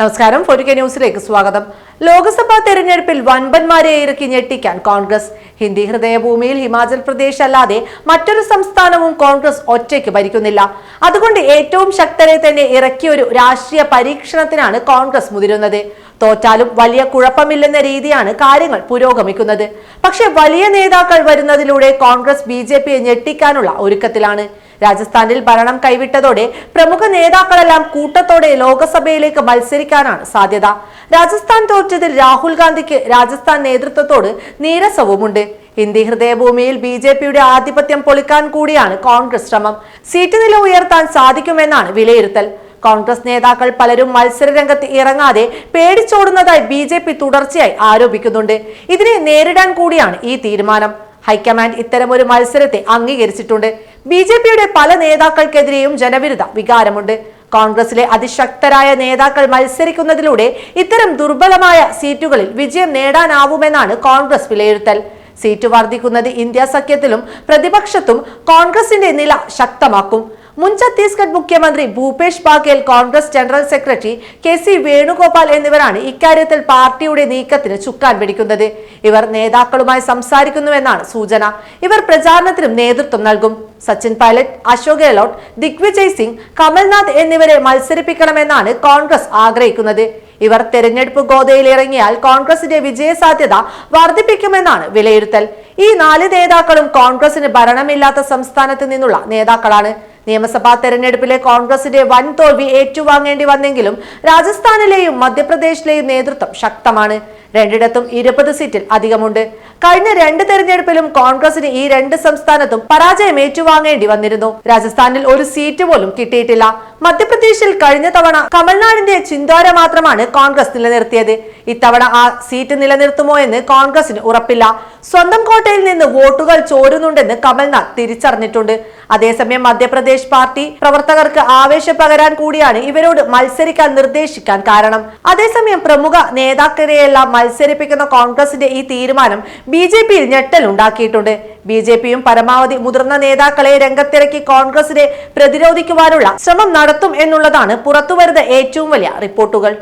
നമസ്കാരം. ഫോരിക്ക ന്യൂസിലേക്ക് സ്വാഗതം. ലോക്സഭാ തെരഞ്ഞെടുപ്പിൽ വൻപന്മാരെ ഇറക്കി ഞെട്ടിക്കാൻ കോൺഗ്രസ്. ഹിന്ദി ഹൃദയഭൂമിയിൽ ഹിമാചൽ പ്രദേശ് അല്ലാതെ മറ്റൊരു സംസ്ഥാനവും കോൺഗ്രസ് ഒറ്റയ്ക്ക് ഭരിക്കുന്നില്ല. അതുകൊണ്ട് ഏറ്റവും ശക്തരെ തന്നെ ഇറക്കിയ ഒരു രാഷ്ട്രീയ പരീക്ഷണത്തിനാണ് കോൺഗ്രസ് മുതിരുന്നത്. തോറ്റാലും വലിയ കുഴപ്പമില്ലെന്ന രീതിയാണ് കാര്യങ്ങൾ പുരോഗമിക്കുന്നത്. പക്ഷേ വലിയ നേതാക്കൾ വരുന്നതിലൂടെ കോൺഗ്രസ് ബി ഞെട്ടിക്കാനുള്ള ഒരുക്കത്തിലാണ്. രാജസ്ഥാനിൽ ഭരണം കൈവിട്ടതോടെ പ്രമുഖ നേതാക്കളെല്ലാം കൂട്ടത്തോടെ ലോക്സഭയിലേക്ക് മത്സരിക്കാനാണ് സാധ്യത. രാജസ്ഥാൻ തോറ്റതിൽ രാഹുൽ ഗാന്ധിക്ക് രാജസ്ഥാൻ നേതൃത്വത്തോട് നീരസവുമുണ്ട്. ഹിന്ദി ഹൃദയഭൂമിയിൽ ബി ജെ പിയുടെ ആധിപത്യം പൊളിക്കാൻ കൂടിയാണ് കോൺഗ്രസ് ശ്രമം. സീറ്റ് നില ഉയർത്താൻ സാധിക്കുമെന്നാണ് വിലയിരുത്തൽ. കോൺഗ്രസ് നേതാക്കൾ പലരും മത്സരരംഗത്ത് ഇറങ്ങാതെ പേടിച്ചോടുന്നതായി ബി തുടർച്ചയായി ആരോപിക്കുന്നുണ്ട്. ഇതിനെ നേരിടാൻ കൂടിയാണ് ഈ തീരുമാനം. ഹൈക്കമാൻഡ് ഇത്തരമൊരു മത്സരത്തെ അംഗീകരിച്ചിട്ടുണ്ട്. ബി ജെ പിയുടെ പല നേതാക്കൾക്കെതിരെയും ജനവിരുദ്ധ വികാരമുണ്ട്. കോൺഗ്രസിലെ അതിശക്തരായ നേതാക്കൾ മത്സരിക്കുന്നതിലൂടെ ഇത്തരം ദുർബലമായ സീറ്റുകളിൽ വിജയം നേടാനാവുമെന്നാണ് കോൺഗ്രസ് വിലയിരുത്തൽ. സീറ്റ് വർദ്ധിക്കുന്നത് ഇന്ത്യ സഖ്യത്തിലും പ്രതിപക്ഷത്തും കോൺഗ്രസിന്റെ നില ശക്തമാക്കും. മുൻ ഛത്തീസ്ഗഡ് മുഖ്യമന്ത്രി Bhupesh Baghel Congress general secretary K C Venugopal എന്നിവരാണ് ഇക്കാര്യത്തിൽ പാർട്ടിയുടെ നീക്കത്തിന് ചുക്കാൻ പിടിക്കുന്നത് ഇവർ നേതാക്കളുമായി സംസാരിക്കുന്നുവെന്നാണ് സൂചന. ഇവർ പ്രചാരണത്തിനും നേതൃത്വം നൽകും. സച്ചിൻ പൈലറ്റ് അശോക് ഗെഹ്ലോട്ട് ദിഗ്വിജയ് സിംഗ് കമൽനാഥ് എന്നിവരെ മത്സരിപ്പിക്കണമെന്നാണ് കോൺഗ്രസ് ആഗ്രഹിക്കുന്നത്. ഇവർ തെരഞ്ഞെടുപ്പ് ഗോതയിൽ ഇറങ്ങിയാൽ കോൺഗ്രസിന്റെ വിജയസാധ്യത വർദ്ധിപ്പിക്കുമെന്നാണ് വിലയിരുത്തൽ. ഈ നാല് നേതാക്കളും കോൺഗ്രസിന് ഭരണമില്ലാത്ത സംസ്ഥാനത്ത് നിന്നുള്ള നേതാക്കളാണ്. നിയമസഭാ തെരഞ്ഞെടുപ്പിലെ കോൺഗ്രസിന്റെ വൻ തോൽവി ഏറ്റുവാങ്ങേണ്ടി വന്നെങ്കിലും രാജസ്ഥാനിലെയും മധ്യപ്രദേശിലെയും നേതൃത്വം ശക്തമാണ്. രണ്ടിടത്തും ഇരുപത് സീറ്റിൽ അധികമുണ്ട്. കഴിഞ്ഞ രണ്ട് തെരഞ്ഞെടുപ്പിലും കോൺഗ്രസിന് ഈ രണ്ട് സംസ്ഥാനത്തും പരാജയം ഏറ്റുവാങ്ങേണ്ടി വന്നിരുന്നു. രാജസ്ഥാനിൽ ഒരു സീറ്റ് പോലും കിട്ടിയിട്ടില്ല. മധ്യപ്രദേശിൽ കഴിഞ്ഞ തവണ കമൽനാടിന്റെ ചിന്താര മാത്രമാണ് കോൺഗ്രസ് നിലനിർത്തിയത്. ഇത്തവണ ആ സീറ്റ് നിലനിർത്തുമോ എന്ന് കോൺഗ്രസിന് ഉറപ്പില്ല. സ്വന്തം കോട്ടയിൽ നിന്ന് വോട്ടുകൾ ചോരുന്നുണ്ടെന്ന് കമൽനാഥ് തിരിച്ചറിഞ്ഞിട്ടുണ്ട്. അതേസമയം മധ്യപ്രദേശ് പാർട്ടി പ്രവർത്തകർക്ക് ആവേശം പകരാൻ കൂടിയാണ് ഇവരോട് മത്സരിക്കാൻ നിർദ്ദേശിക്കാൻ കാരണം. അതേസമയം പ്രമുഖ നേതാക്കളെയെല്ലാം മത്സരിപ്പിക്കുന്ന കോൺഗ്രസിന്റെ ഈ തീരുമാനം ബി ജെ പിയിൽ ഞെട്ടലുണ്ടാക്കിയിട്ടുണ്ട്. ബി ജെ പിയും പരമാവധി മുതിർന്ന നേതാക്കളെ രംഗത്തിറക്കി കോൺഗ്രസിനെ പ്രതിരോധിക്കുവാനുള്ള ശ്രമം നടത്തും എന്നുള്ളതാണ് പുറത്തുവരുന്ന ഏറ്റവും വലിയ റിപ്പോർട്ടുകൾ.